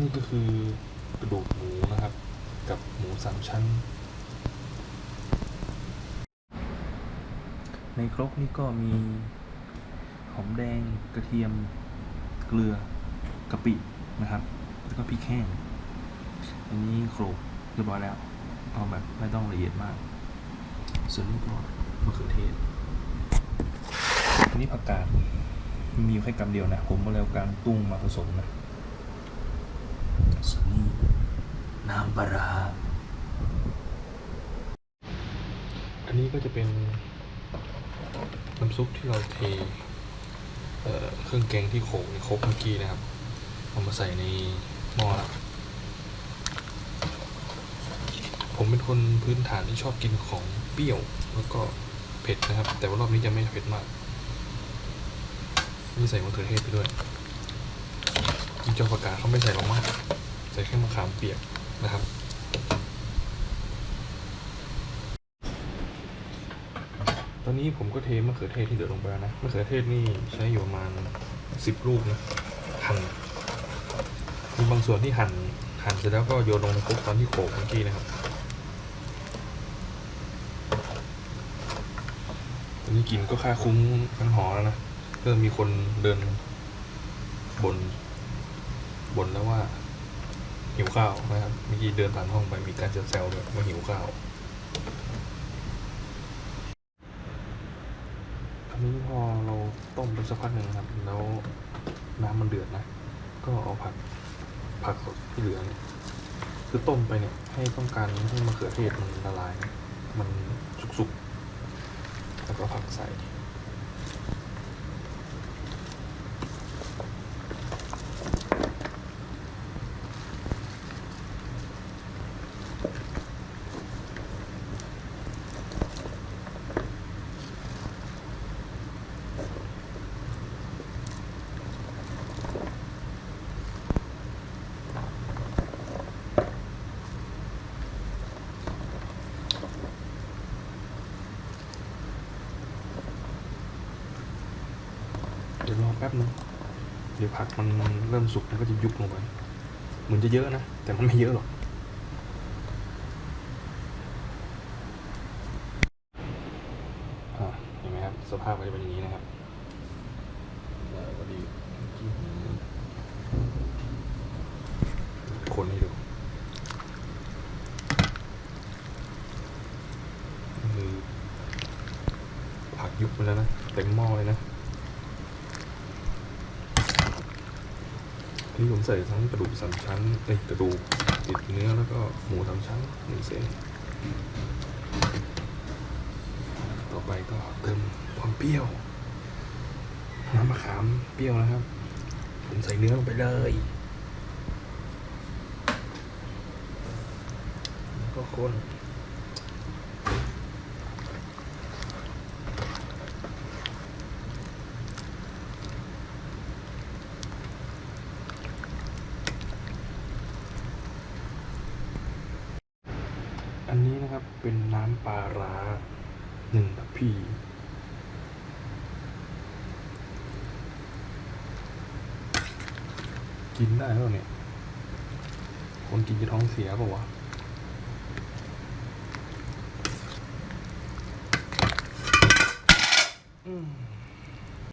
นี่ก็คือกระดูกหมูนะครับ กับหมูสามชั้น ในครกนี่ก็มีหอมแดงกระเทียมเกลือกะปินะครับ แล้วก็พริกแห้งอันนี้โขลกเรียบร้อยแล้วเอาแบบไม่ต้องละเอียดมาก ส่วนนี้ก็มะเขือเทศนนี้ผักกาดมีอยู่แค่กำเดียวนะ ผมก็เลยเอากางตุ้งมาผสมนะ ส่วนนี้น้ำปลาร้าอันนี้ก็จะเป็นน้ำซุปที่เราเทเเครื่องแกงที่โขลกในครกเมื่อกี้นะครับเอามาใส่ในหม้อละผมเป็นคนพื้นฐานที่ชอบกินของเปรี้ยวแล้วก็เผ็ดนะครับ แต่ว่ารอบนี้จะไม่เผ็ดมากนี่ใส่มะเขือเทศไปด้วยมีเจ้าผักกาดเขาไม่ใส่ลงมาก ใส่แค่มะขามเปียกนะครับตอนนี้ผมก็เทมะเขือเทศที่เหลือดลงไปแล้วนะมะเขือเทศนี่ใช้อยู่ประมาณสิบลูกนะหั่นมีบางส่วนที่หั่นหั่นเสร็จแล้วก็โยนลงในครกตอนที่โขลกเมื่อกี้นะครับตอนนี้กลินก็ค่าคุ้งทั้งหอแล้วนะเริ่มมีคนเดินบนบนแล้วว่า หิวข้าวนะครับเมื่อกี้เดินผ่านห้องไปมีการแซวๆด้วยว่าหิวข้าวอันนี้พอเราต้มไปสักพักหนึ่งครับ แล้วน้ำมันเดือดนะ ก็เอาผักผักสดที่เหลือเนี่ยคือต้มไปเนี่ย ให้ต้องการให้มะเขือเทศมันละลาย มันสุกๆ แล้วก็ผักใส่ เดี๋ยวรอแป๊บนึงเดี๋ยวผักมันเริ่มสุกมันก็จะยุบลงไปเหมือนจะเยอะนะ แต่มันไม่เยอะหรอกเห็นไหมครับสภาพก็จะเป็นอย่างนี้นะครับพอดีคนให้ดูคือผักยุบไปแล้วนะเต็มหม้อเลยนะ นี่ผมใส่ทั้งกระดูกสามชั้นเอ้กระดูกติดเนื้อแล้วก็หมูสามชั้นหนึ่งเส้นต่อไปก็เติมความเปรี้ยว น้ำมะขามเปรี้ยวนะครับ ผมใส่เนื้อลงไปเลยแล้วก็คน อันนี้นะครับเป็นน้ำปลาร้าหนึ่งทัพพีกินได้แล้วเนี่ย คนกินจะท้องเสียเปล่าวะ